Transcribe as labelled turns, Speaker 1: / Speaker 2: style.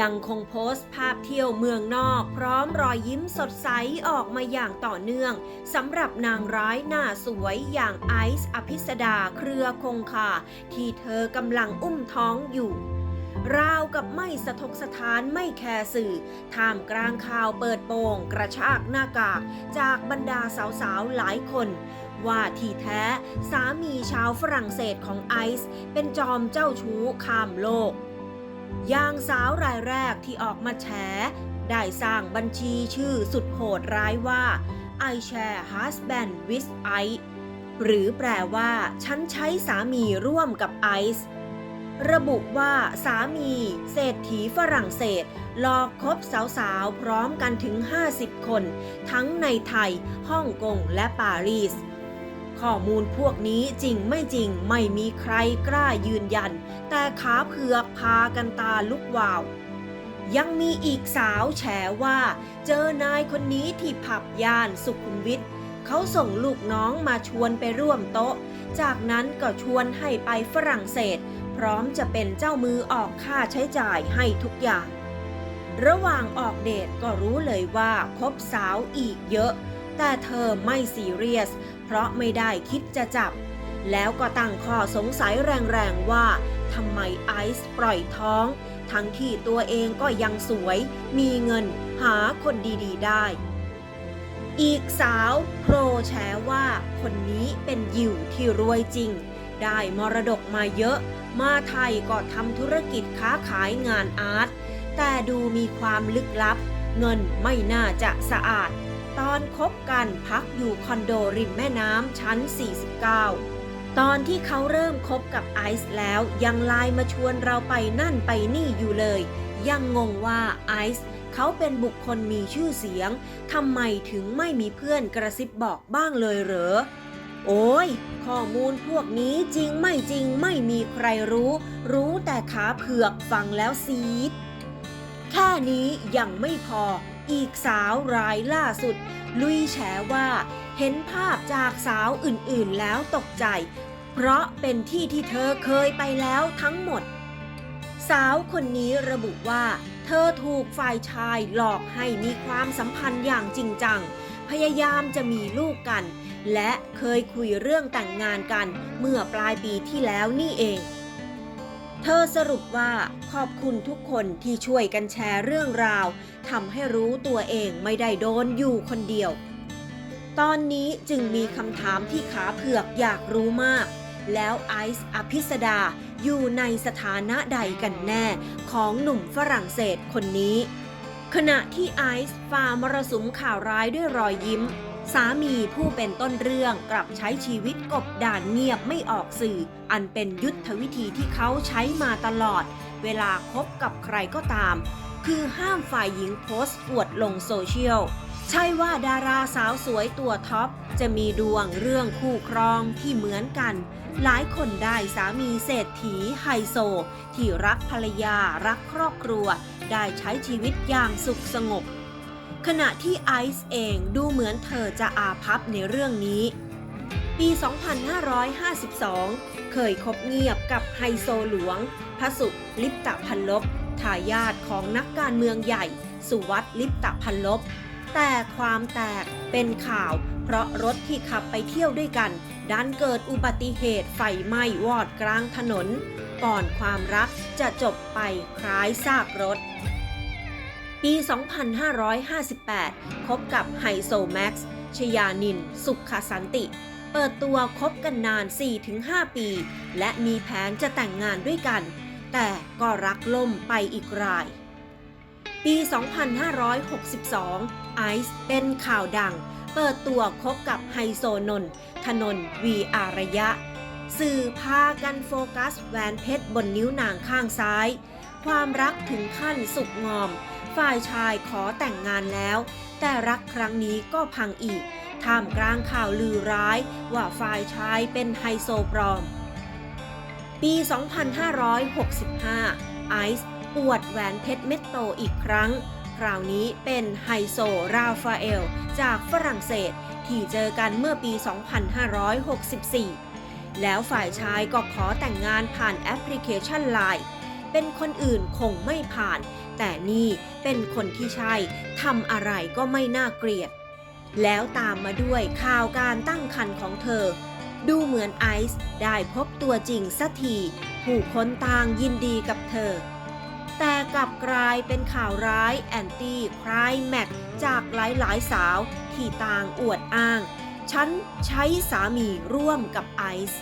Speaker 1: ยังคงโพสต์ภาพเที่ยวเมืองนอก พร้อมรอยยิ้มสดใสออกมาอย่างต่อเนื่องสำหรับนางร้ายหน้าสวยอย่างไอซ์อภิสดาเครือคงคาที่เธอกำลังอุ้มท้องอยู่ราวกับไม่สะทกสถานไม่แคร์สื่อท่ามกลางข่าวเปิดโปงกระชากหน้ากาก จากบรรดาสาวๆ หลายคน ว่าที่แท้สามีชาวฝรั่งเศสของไอซ์เป็นจอมเจ้าชู้ข้ามโลก อย่างสาวรายแรกที่ออกมาแฉ ได้สร้างบัญชีชื่อสุดโหดร้ายว่า I share husband with ice หรือแปลว่า ฉันใช้สามีร่วมกับไอซ์ระบุว่าสามี เศรษฐีฝรั่งเศสหลอกคบสาวๆ พร้อมกันถึง 50 คน ทั้งในไทย ฮ่องกงและปารีส ข้อมูลพวกนี้จริงไม่จริงไม่มีใครกล้ายืนยัน แต่ขาเผือกพากันตาลุกวาว ยังมีอีกสาวแฉว่า เจอนายคนนี้ที่ผับย่านสุขุมวิทเขาส่งลูกน้องมาชวนไปร่วมโต๊ะ จากนั้นก็ชวนให้ไปฝรั่งเศส พร้อมจะเป็นเจ้ามือออกค่าใช้จ่ายให้ทุกอย่าง ระหว่างออกเดทก็รู้เลยว่าคบสาวอีกเยอะ แต่เธอไม่ซีเรียส เพราะไม่ได้คิดจะจับ แล้วก็ตั้งข้อสงสัยแรงๆว่าทำไมไอซ์ปล่อยท้อง ทั้งที่ตัวเองก็ยังสวย มีเงินหาคนดีๆได้ อีกสาวโปรแฉว่าคนนี้เป็นยิวที่รวยจริง ได้มรดกมาเยอะ มาไทยก็ทำธุรกิจค้าขายงานอาร์ตแต่ดูมีความลึกลับ เงินไม่น่าจะสะอาด ตอนคบกันพักอยู่คอนโดริมแม่น้ำชั้น 49 ตอนที่เขาเริ่มคบกับไอซ์แล้วยังไลน์มาชวนเราไปนั่นไปนี่อยู่เลย ยังงงว่าไอซ์เขาเป็นบุคคลมีชื่อเสียงทำไมถึงไม่มีเพื่อนกระซิบบอกบ้างเลยเหรอ โอ้ยข้อมูลพวกนี้จริงไม่จริงไม่มีใครรู้ รู้แต่ขาเผือกฟังแล้วซีด นี้ยังไม่พอ อีกสาวรายล่าสุด ลุยแฉว่าเห็นภาพจากสาวอื่นๆแล้วตกใจ เพราะเป็นที่ที่เธอเคยไปแล้วทั้งหมด สาวคนนี้ระบุว่า เธอถูกฝ่ายชายหลอกให้มีความสัมพันธ์อย่างจริงจัง พยายามจะมีลูกกัน และเคยคุยเรื่องแต่งงานกันเมื่อปลายปีที่แล้วนี่เอง เธอสรุปว่าขอบคุณทุกคนที่ช่วยกันแชร์เรื่องราวทำให้รู้ตัวเองไม่ได้โดนอยู่คนเดียว ตอนนี้จึงมีคำถามที่ขาเผือกอยากรู้มาก แล้วไอซ์อภิสดาอยู่ในสถานะใดกันแน่ของหนุ่มฝรั่งเศสคนนี้ ขณะที่ไอซ์ฝ่ามรสุมข่าวร้ายด้วยรอยยิ้ม สามีผู้เป็นต้นเรื่องกลับใช้ชีวิตกบด่านเงียบไม่ออกสื่อ อันเป็นยุทธวิธีที่เขาใช้มาตลอด เวลาคบกับใครก็ตาม คือห้ามฝ่ายหญิงโพสต์อวดลงโซเชียล ใช่ว่าดาราสาวสวยตัวท็อป จะมีดวงเรื่องคู่ครองที่เหมือนกัน หลายคนได้สามีเศรษฐีไฮโซ ที่รักภรรยารักครอบครัว ได้ใช้ชีวิตอย่างสุขสงบ ขณะที่ไอซ์เองดูเหมือนเธอจะอาพับในเรื่องนี้ ปี 2552 เคยคบเงียบกับไฮโซหลวง พระสุลิปตะพันลบทายาทของนักการเมืองใหญ่ สุวัตลิปตะพันลบ แต่ความแตกเป็นข่าว เพราะรถที่ขับไปเที่ยวด้วยกัน ดันเกิดอุบัติเหตุไฟไหม้วอดกลางถนน ก่อนความรักจะจบไปคล้ายซากรถ ปี 2558 คบกับไฮโซแม็กซ์ชยานิน สุขสันติ เปิดตัวคบกันนาน 4-5 ปี และมีแผนจะแต่งงานด้วยกัน แต่ก็รักล่มไปอีกราย ปี 2562 ไอซ์เป็นข่าวดัง เปิดตัวคบกับไฮโซนนท์ธนน์วีอารยะ สื่อพากันโฟกัสแหวนเพชรบนนิ้วนางข้างซ้าย ความรักถึงขั้นสุกงอม ฝ่ายชายขอแต่งงานแล้ว แต่รักครั้งนี้ก็พังอีกท่ามกลางข่าวลือร้ายว่าฝ่ายชายเป็นไฮโซปลอม ปี 2565 ไอซ์อวดแหวนเพชรเม็ดโตอีกครั้ง คราวนี้เป็นไฮโซราฟาเอล จากฝรั่งเศสที่เจอกันเมื่อปี 2564 แล้วฝ่ายชายก็ขอแต่งงานผ่านแอปพลิเคชันไลน์เป็นคนอื่นคงไม่ผ่าน แต่นี่ เป็นคนที่ใช่ทำอะไรก็ไม่น่าเกลียด แล้วตามมาด้วยข่าวการตั้งครรภ์ของเธอ ดูเหมือนไอซ์ได้พบตัวจริงสักทีผู้คนต่างยินดีกับเธอ แต่กลับกลายเป็นข่าวร้ายแอนตี้ไพรแม็กจากหลายๆสาวที่ต่างอวดอ้าง ฉันใช้สามีร่วมกับไอซ์